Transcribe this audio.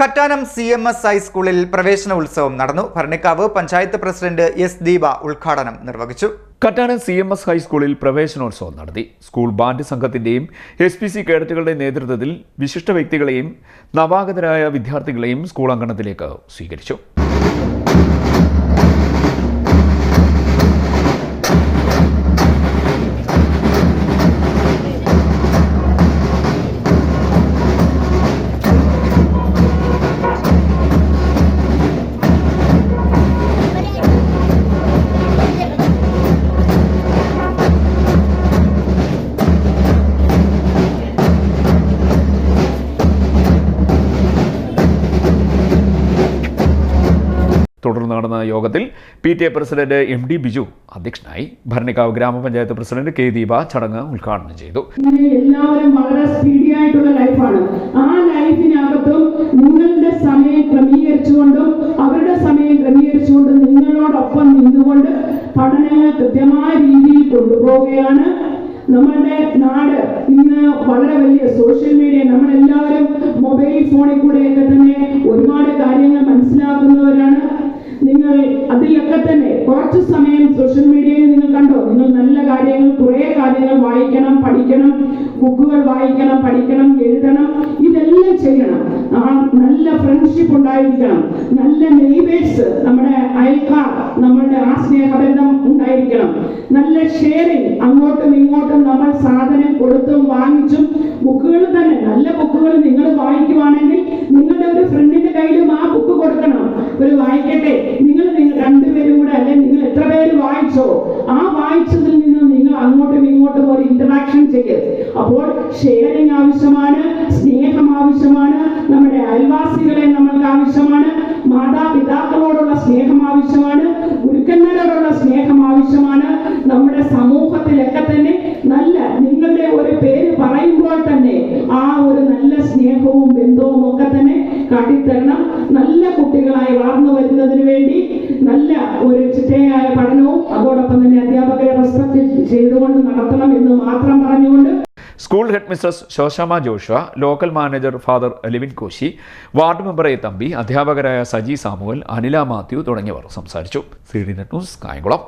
Kattanam C M S ഹൈസ്കൂളിൽ പ്രവേശന ഉത്സവം നടന്നു. ഭരണിക്കാവ് പഞ്ചായത്ത് പ്രസിഡന്റ് എസ് ദീപ ഉദ്ഘാടനം നിർവഹിച്ചു. കറ്റാനം സി എം എസ് ഹൈസ്കൂളിൽ പ്രവേശനോത്സവം നടത്തി. സ്കൂൾ ബാൻഡ് സംഘത്തിന്റെയും എസ് പി സി കേഡറ്റുകളുടെ നേതൃത്വത്തിൽ വിശിഷ്ട വ്യക്തികളെയും നവാഗതരായ വിദ്യാർത്ഥികളെയും സ്കൂൾ അങ്കണത്തിലേക്ക് സ്വീകരിച്ചു. തുടർന്ന് നടന്ന യോഗത്തിൽ P T A president M D Biju അധ്യക്ഷനായി ഭരണിക്കാവ് ഗ്രാമപഞ്ചായത്ത് പ്രസിഡന്റ് കെ ദീപ ചടങ്ങ് ഉദ്ഘാടനം ചെയ്തു. എല്ലാവരും വളരെ സ്പീഡി ആയിട്ടുള്ള ആ ലൈഫിനകത്തും നിങ്ങളുടെ സമയം ക്രമീകരിച്ചുകൊണ്ടും അവരുടെ സമയം ക്രമീകരിച്ചുകൊണ്ടും നിങ്ങളോടൊപ്പം നിന്നുകൊണ്ട് രീതിയിൽ നമ്മളുടെ നാട് ഇന്ന് വളരെ വലിയ സോഷ്യൽ മീഡിയ നമ്മളെല്ലാവരും മൊബൈൽ ഫോണിൽ കൂടെയൊക്കെ അതിലൊക്കെ തന്നെ കുറച്ച് സമയം സോഷ്യൽ മീഡിയയിൽ നിങ്ങൾ കണ്ടോ? നിങ്ങൾ നല്ല കാര്യങ്ങൾ കുറേ കാര്യങ്ങൾ വായിക്കണം പഠിക്കണം ബുക്കുകൾ വായിക്കണം പഠിക്കണം എഴുതണം. ഇതെല്ലാം ചെയ്യണം. നല്ല ഫ്രണ്ട്ഷിപ്പ് ഉണ്ടായിരിക്കണം. നല്ല നെയ്ബേഴ്സ് നമ്മുടെ അയൽക്കാർ നമ്മളുടെ ആ സ്നേഹബന്ധം ഉണ്ടായിരിക്കണം. നല്ല ഷെയറിങ് അങ്ങോട്ടും ഇങ്ങോട്ടും നമ്മൾ സാധനം കൊടുത്തും വാങ്ങിച്ചും ബുക്കുകൾ തന്നെ നല്ല ബുക്കുകൾ നിങ്ങൾ വായിക്കുവാണെങ്കിൽ നിങ്ങളുടെ ഒരു ഫ്രണ്ടിന്റെ കയ്യിലും ആ ബുക്ക് കൊടുക്കണം. ഒരു വായിച്ചോ. ആ വായിച്ചതിൽ നിന്ന് നിങ്ങൾ അങ്ങോട്ടും ഇങ്ങോട്ടും ഒരു ഇന്ററാക്ഷൻ ചെയ്യരുത് അപ്പോൾ ഷെയറിങ് ആവശ്യമാണ് സ്നേഹം ആവശ്യമാണ് നമ്മുടെ അയൽവാസികളെ നമ്മൾക്ക് ആവശ്യമാണ് മാതാപിതാക്കളോടുള്ള സ്നേഹം ആവശ്യമാണ് ഗുരുക്കന്മാരോടുള്ള സ്നേഹം ആവശ്യമാണ്. നമ്മുടെ സമൂഹത്തിലൊക്കെ തന്നെ നല്ല നിങ്ങളുടെ ഒരു പേര് പറയുമ്പോൾ തന്നെ ആ ഒരു നല്ല സ്നേഹവും ബന്ധവും ഒക്കെ തന്നെ കാട്ടിത്തരണം. നല്ല കുട്ടികളായി വളർന്നു വരുന്നതിന് വേണ്ടി നല്ല ഒരു പഠനവും അതോടൊപ്പം തന്നെ അധ്യാപകരെ റെസ്പെക്ട് ചെയ്തുകൊണ്ട് നടത്തണം എന്ന് മാത്രം പറഞ്ഞുകൊണ്ട് school head mistress Shoshamma Josha local manager father Livin Koshy ward member A Thampi അധ്യാപകരായ സജി സാമുവൽ അനില മാത്യു തുടങ്ങിയവർ സംസാരിച്ചു. C D net news Kayamkulam.